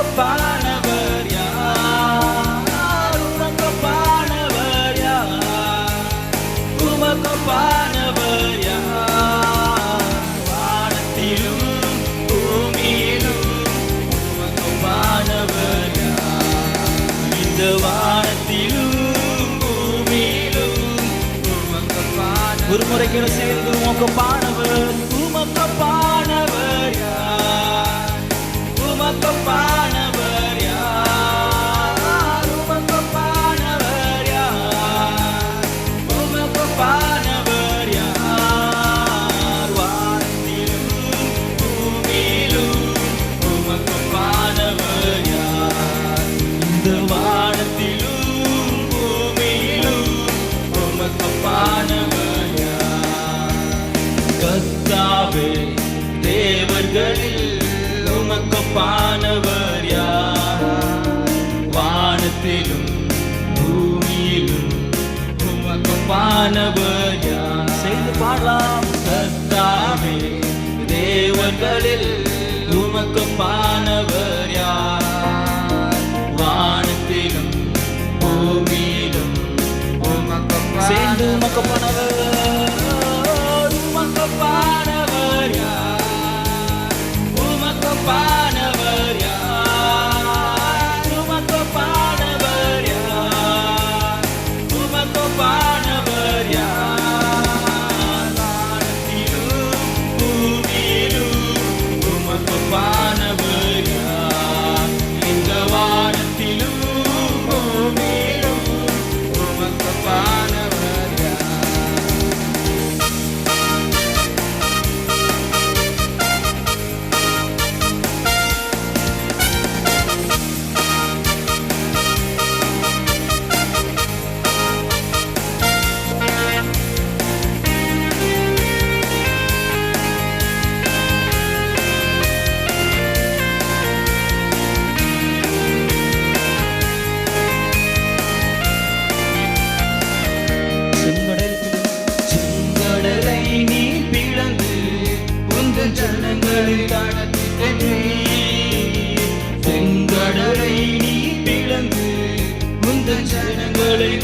உறக்கப்பானவர் யார் உறக்கப்பானவர் யார் உமக்கப்பானவர் யார் வானத்திலும் பூமியிலும் உமக்கப்பானவர் யார் இந்த வானத்திலும் பூமியிலும் உமக்கப்பான ஒரு முறைக்கிற சேர்ந்து உமக்கப்பானவர் உமக்கப்பான தேவர்களில் உமக்கப்பானவர் யார்? வானத்திலும் பூமியிலும் உமக்கப்பானவர் யார்? செய்து பாடலாம். கத்தாவே தேவர்களில் உமக்கப்பானவர் யார்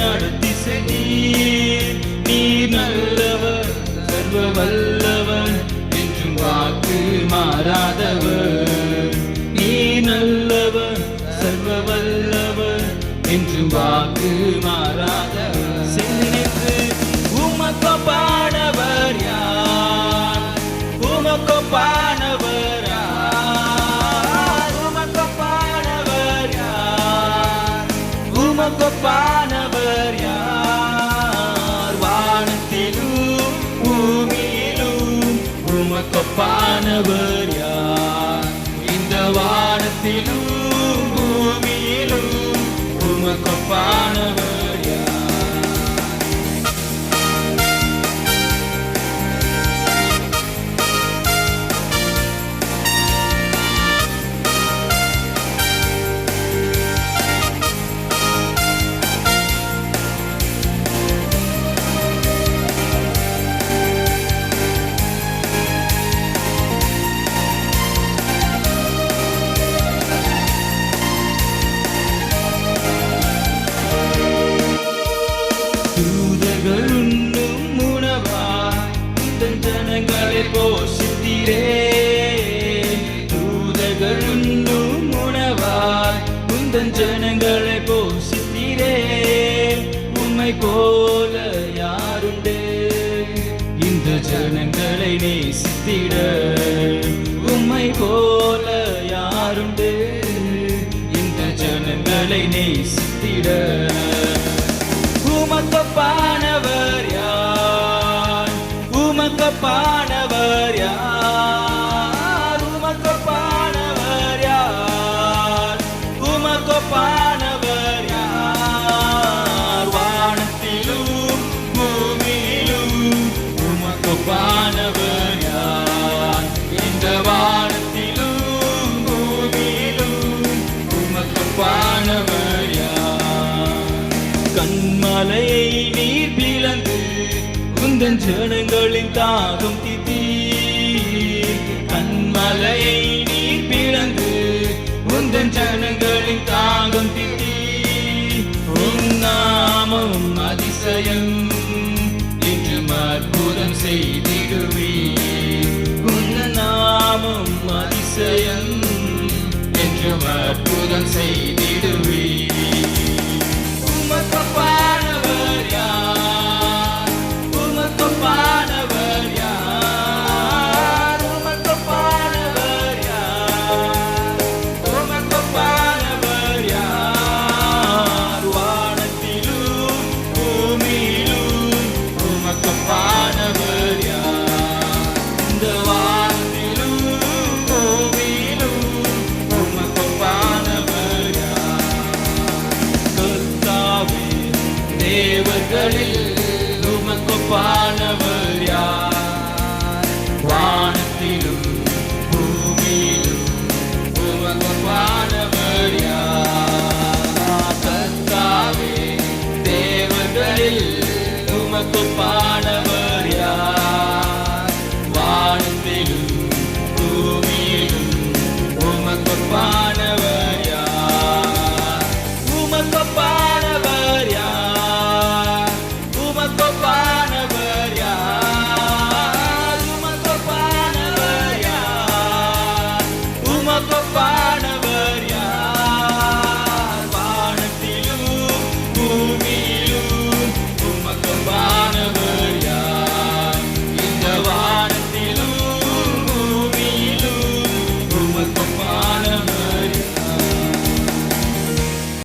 ஜனங்களை நடத்தி நீர் நல்லவர் சர்வ வல்லவர் என்றும் வாக்கு மாறாதவர். நீர் நல்லவர் சர்வ வல்லவர் என்றும் வாக்கு மாறாதவர். சிந்தித்து உமக்கப்பானவர் யார்? யார்? உமக்கப்பானவர் யார்? உமக்கப்பானவர் யார்? இந்த வானத்திலும் பூமியிலும் உமக்கப்பானவர் யார் உம்மை போல யாருண்டு? இந்த ஜனங்களை நேசித்திட. உம்மை போல யாருண்டு? இந்த ஜனங்களை நேசித்திட. உமக்கப்பானவர் யார்? உமக்கப்பான மலையை நீர் பிளந்து உந்தன் ஜனங்களின் தாகம் தித்தி கண்மலையை நீர் பிளந்து உந்தன் ஜனங்களின் தாகம் தித்தி உன் நாமம் அதிசயம் என்று அற்புதம் செய்திடுவே உன் நாமம் அதிசயம் என்று அற்புதம் செய்திடுவே யார் கர்த்தாவே தேவர்களில் உமக்கொப்பானவர்